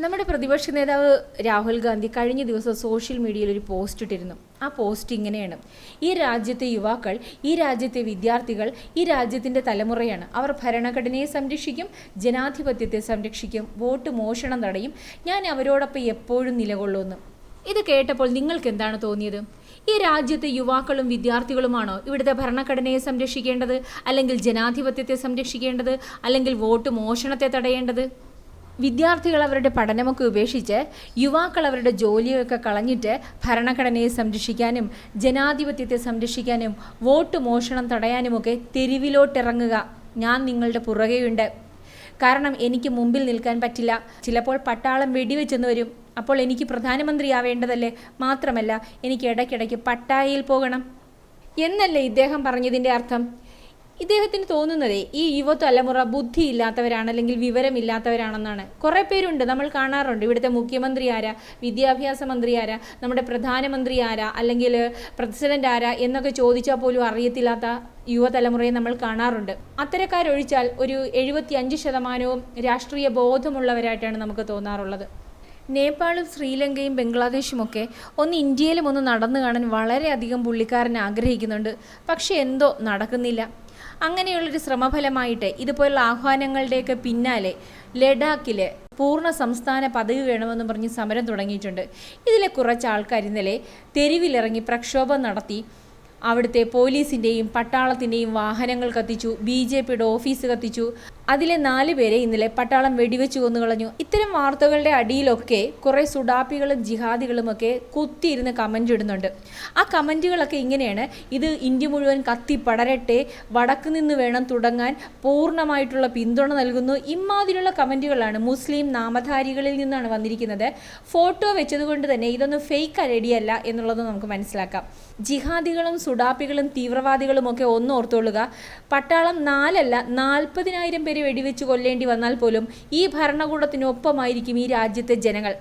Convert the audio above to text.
നമ്മുടെ പ്രതിപക്ഷ നേതാവ് രാഹുൽ ഗാന്ധി കഴിഞ്ഞ ദിവസം സോഷ്യൽ മീഡിയയിൽ ഒരു പോസ്റ്റ് ഇട്ടിരുന്നു. ആ പോസ്റ്റ് ഇങ്ങനെയാണ്. ഈ രാജ്യത്തെ യുവാക്കൾ ഈ രാജ്യത്തെ വിദ്യാർത്ഥികൾ ഈ രാജ്യത്തിന്റെ തലമുറയാണ്. അവർ ഭരണഘടനയെ സംരക്ഷിക്കും ജനാധിപത്യത്തെ സംരക്ഷിക്കും വോട്ട് മോഷണം തടയും. ഞാൻ അവരോടൊപ്പം എപ്പോഴും നിലകൊള്ളുമെന്ന്. ഇത് കേട്ടപ്പോൾ നിങ്ങൾക്ക് എന്താണ് തോന്നിയത്? ഈ രാജ്യത്തെ യുവാക്കളും വിദ്യാർത്ഥികളുമാണോ ഇവിടുത്തെ ഭരണഘടനയെ സംരക്ഷിക്കേണ്ടത്? അല്ലെങ്കിൽ ജനാധിപത്യത്തെ സംരക്ഷിക്കേണ്ടത്? അല്ലെങ്കിൽ വോട്ട് മോഷണത്തെ തടയേണ്ടത്? വിദ്യാർത്ഥികൾ അവരുടെ പഠനമൊക്കെ ഉപേക്ഷിച്ച് യുവാക്കൾ അവരുടെ ജോലിയൊക്കെ കളഞ്ഞിട്ട് ഭരണഘടനയെ സംരക്ഷിക്കാനും ജനാധിപത്യത്തെ സംരക്ഷിക്കാനും വോട്ട് മോഷണം തടയാനുമൊക്കെ തെരുവിലോട്ടിറങ്ങുക. ഞാൻ നിങ്ങളുടെ പുറകെയുണ്ട്. കാരണം എനിക്ക് മുമ്പിൽ നിൽക്കാൻ പറ്റില്ല. ചിലപ്പോൾ പട്ടാളം വെടിവെച്ചെന്ന് വരും. അപ്പോൾ എനിക്ക് പ്രധാനമന്ത്രിയാവേണ്ടതല്ലേ? മാത്രമല്ല എനിക്ക് ഇടയ്ക്കിടയ്ക്ക് പട്ടായയിൽ പോകണം. എന്നല്ലേ ഇദ്ദേഹം പറഞ്ഞതിന്റെ അർത്ഥം? ഇദ്ദേഹത്തിന് തോന്നുന്നതേ ഈ യുവതലമുറ ബുദ്ധിയില്ലാത്തവരാണ് അല്ലെങ്കിൽ വിവരമില്ലാത്തവരാണെന്നാണ്. കുറേ പേരുണ്ട് നമ്മൾ കാണാറുണ്ട്. ഇവിടുത്തെ മുഖ്യമന്ത്രി ആരാ വിദ്യാഭ്യാസ മന്ത്രി ആരാ നമ്മുടെ പ്രധാനമന്ത്രി ആരാ അല്ലെങ്കിൽ പ്രസിഡന്റ് ആരാ എന്നൊക്കെ ചോദിച്ചാൽ പോലും അറിയത്തില്ലാത്ത യുവതലമുറയെ നമ്മൾ കാണാറുണ്ട്. അത്തരക്കാരൊഴിച്ചാൽ ഒരു എഴുപത്തി അഞ്ച് ശതമാനവും രാഷ്ട്രീയ ബോധമുള്ളവരായിട്ടാണ് നമുക്ക് തോന്നാറുള്ളത്. നേപ്പാളും ശ്രീലങ്കയും ബംഗ്ലാദേശുമൊക്കെ ഒന്ന് ഇന്ത്യയിലും ഒന്ന് നടന്നു കാണാൻ വളരെയധികം പുള്ളിക്കാരൻ ആഗ്രഹിക്കുന്നുണ്ട്. പക്ഷെ എന്തോ നടക്കുന്നില്ല. അങ്ങനെയുള്ളൊരു ശ്രമഫലമായിട്ട് ഇതുപോലുള്ള ആഹ്വാനങ്ങളുടെയൊക്കെ പിന്നാലെ ലഡാക്കിൽ പൂർണ സംസ്ഥാന പദവി വേണമെന്ന് പറഞ്ഞ് സമരം തുടങ്ങിയിട്ടുണ്ട്. ഇതിലെ കുറച്ച് ആൾക്കാർ ഇന്നലെ തെരുവിലിറങ്ങി പ്രക്ഷോഭം നടത്തി അവിടുത്തെ പോലീസിന്റെയും പട്ടാളത്തിന്റെയും വാഹനങ്ങൾ കത്തിച്ചു ബി ജെ പിയുടെ ഓഫീസ് കത്തിച്ചു. അതിലെ നാല് പേരെ ഇന്നലെ പട്ടാളം വെടിവെച്ച് കൊന്നുകളഞ്ഞു ഇത്തരം വാർത്തകളുടെ അടിയിലൊക്കെ കുറേ സുഡാപ്പികളും ജിഹാദികളും ഒക്കെ കുത്തിയിരുന്ന് കമന്റ് ഇടുന്നുണ്ട്. ആ കമന്റുകളൊക്കെ ഇങ്ങനെയാണ്. ഇത് ഇന്ത്യ മുഴുവൻ കത്തി പടരട്ടെ വടക്ക് നിന്ന് വേണം തുടങ്ങാൻ പൂർണമായിട്ടുള്ള പിന്തുണ നൽകുന്നു. ഇമാതിരിയുള്ള കമന്റുകളാണ് മുസ്ലിം നാമധാരികളിൽ നിന്നാണ് വന്നിരിക്കുന്നത്. ഫോട്ടോ വെച്ചതുകൊണ്ട് തന്നെ ഇതൊന്നും ഫേക്ക് ഐഡിയല്ല എന്നുള്ളത് നമുക്ക് മനസ്സിലാക്കാം. ജിഹാദികളും സുഡാപ്പികളും തീവ്രവാദികളും ഒക്കെ ഒന്ന് ഓർത്തുകൊള്ളുക പട്ടാളം നാലല്ല നാൽപ്പതിനായിരം പേരെ വെടിവെച്ച് കൊല്ലേണ്ടി വന്നാൽ പോലും ഈ ഭരണകൂടത്തിനൊപ്പമായിരിക്കും ഈ രാജ്യത്തെ ജനങ്ങൾ.